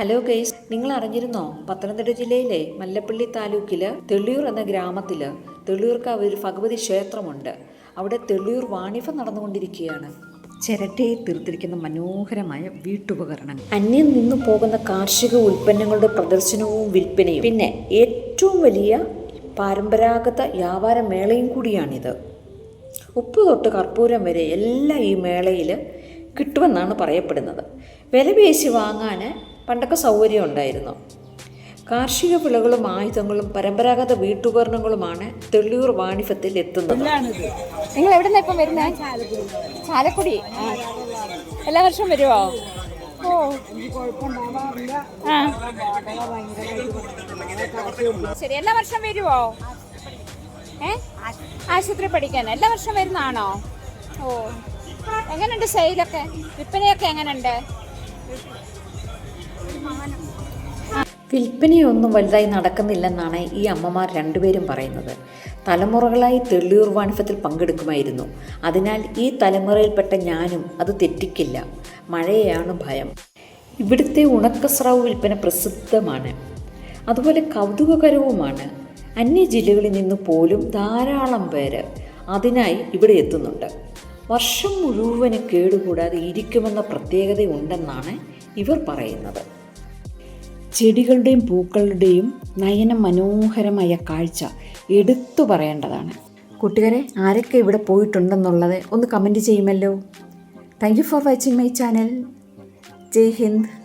Hello guys നിങ്ങൾ അറിഞ്ഞിരുന്നോ പത്തനംതിട്ട ജില്ലയിലെ മല്ലപ്പള്ളി താലൂക്കിൽ തെള്ളിയൂർ എന്ന ഗ്രാമത്തിൽ തെള്ളിയൂർക്കാവ് ഒരു ഭഗവതി ക്ഷേത്രമുണ്ട്. അവിടെ തെള്ളിയൂർ വാണിഭം നടന്നുകൊണ്ടിരിക്കുകയാണ്. ചിരട്ടയെ തീർത്തിരിക്കുന്ന മനോഹരമായ വീട്ടുപകരണങ്ങൾ അന്യം നിന്നു പോകുന്ന കാർഷിക ഉൽപ്പന്നങ്ങളുടെ പ്രദർശനവും വിൽപ്പനയും. പിന്നെ ഏറ്റവും വലിയ പരമ്പരാഗത വ്യാപാര മേളയും കൂടിയാണിത്. ഉപ്പ് തൊട്ട് കർപ്പൂരം വരെ എല്ലാം ഈ മേളയിൽ കിട്ടുമെന്നാണ് പറയപ്പെടുന്നത്. വില പേശി വാങ്ങാൻ പണ്ടൊക്കെ സൗകര്യം ഉണ്ടായിരുന്നു. കാർഷിക വിളകളും ആയുധങ്ങളും പരമ്പരാഗത വീട്ടുപകരണങ്ങളുമാണ് തെള്ളിയൂർ വാണിഭത്തിൽ എത്തുന്നത്. നിങ്ങൾ എവിടെ നിന്ന് ഇപ്പം വരുന്നത് ചാലക്കുടി. എല്ലാ വർഷവും വരുമോ ഓ. ശരി എല്ലാ വർഷം വരുമോ ഏ? ആശുപത്രി പഠിക്കാൻ എല്ലാ വർഷം വരുന്നതാണോ? ഓ. എങ്ങനെയുണ്ട് സെയിലൊക്കെ വിൽപ്പനയൊക്കെ എങ്ങനെയുണ്ട് വിൽപ്പനയൊന്നും വലുതായി നടക്കുന്നില്ലെന്നാണ് ഈ അമ്മമാർ രണ്ടുപേരും പറയുന്നത്. തലമുറകളായി തെള്ളിയൂർ വാണിഫത്തിൽ പങ്കെടുക്കുമായിരുന്നു. അതിനാൽ ഈ തലമുറയിൽപ്പെട്ട ഞാനും അത് തെറ്റിക്കില്ല. മഴയെയാണ് ഭയം. ഇവിടുത്തെ ഉണക്കസ്രാവ് വിൽപ്പന പ്രസിദ്ധമാണ്. അതുപോലെ കൗതുകകരവുമാണ്. അന്യ ജില്ലകളിൽ നിന്ന് പോലും ധാരാളം പേര് അതിനായി ഇവിടെ എത്തുന്നുണ്ട്. വർഷം മുഴുവനും കേടുകൂടാതെ ഇരിക്കുമെന്ന പ്രത്യേകതയുണ്ടെന്നാണ് ഇവർ പറയുന്നത്. ചെടികളുടെയും പൂക്കളുടെയും നയന മനോഹരമായ കാഴ്ച എടുത്തു പറയേണ്ടതാണ്. കൂട്ടുകാരെ ആരൊക്കെ ഇവിടെ പോയിട്ടുണ്ടെന്നുള്ളത് ഒന്ന് കമന്റ് ചെയ്യുമല്ലോ. Thank you for watching my channel Jai Hind.